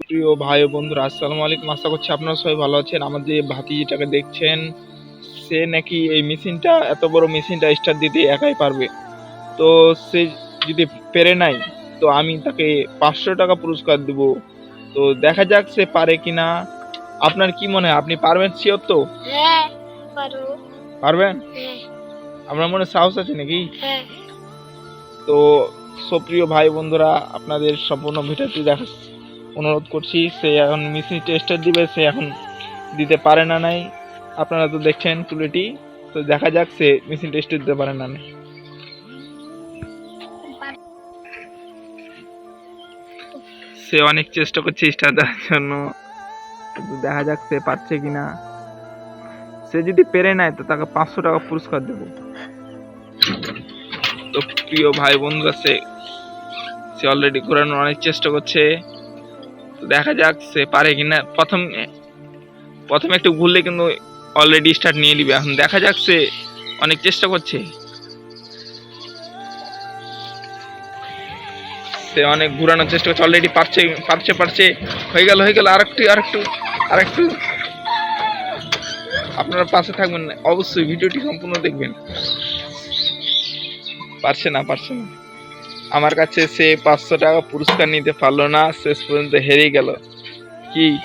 প্রিয় ভাই ও বন্ধুরা আসসালামু আলাইকুম। আশা করছি আপনারা সবাই ভালো আছেন। আমার যে ভাতিজিটাকে দেখছেন সে নাকি এই মেশিনটা এত বড় মেশিনটা স্টার্ট দিতে একাই পারবে? তো সে যদি পেরে নাই তো আমি তাকে পাঁচশো টাকা পুরস্কার দেব। তো দেখা যাক সে পারে কিনা। আপনার কি মনে হয় আপনি পারবেন শিওর তো? হ্যাঁ পারবেন? হ্যাঁ। আপনার মনে সাহস আছে নাকি? হ্যাঁ। তো সুপ্রিয় ভাই বন্ধুরা আপনাদের সম্পূর্ণ ভিডিওটি দেখার অনুরোধ করছি, সে এখন মেশিন টেস্টার দিবে, সে এখন দিতে পারে না নাই। আপনারা তো দেখছেন তুলেটি তো দেখা যাক সে মেশিন টেস্ট দিতে পারে না নাই। সে অনেক চেষ্টা করছে স্টার দেওয়ার জন্য। দেখা যাক সে পারছে কিনা। সে যদি পেরে নেয়, তো তাকে পাঁচশো টাকা পুরস্কার দেবো। তো প্রিয় ভাই বন্ধুরা সে সে অলরেডি ঘোরানোর অনেক চেষ্টা করছে। দেখা যাক সে পারে কিনা। প্রথম, প্রথমে একটু ঘুরলে কিন্তু অলরেডি স্টার্ট নিয়ে নিবে। এখন দেখা যাক সে অনেক চেষ্টা করছে। সে অনেক ঘুরানোর চেষ্টা করছে অলরেডি পারছে পারছে পারছে। হয়ে গেল হয়ে গেল আর একটু আরেকটু আরেকটু আরেকটু। আপনারা পাশে থাকবেন, অবশ্যই ভিডিওটি সম্পূর্ণ দেখবেন। পারছে না পারছে না। আমার কাছে সে পাঁচশো টাকা পুরস্কার নিতে পারল না শেষ পর্যন্ত হেরে গেল। কি?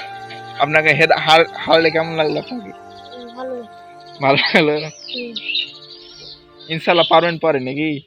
আপনাকে হের- হার হারলে কেমন লাগল আপনাকে? ভালো। ভালো লাগল। ইনশাল্লাহ পারবেন পরে নাকি?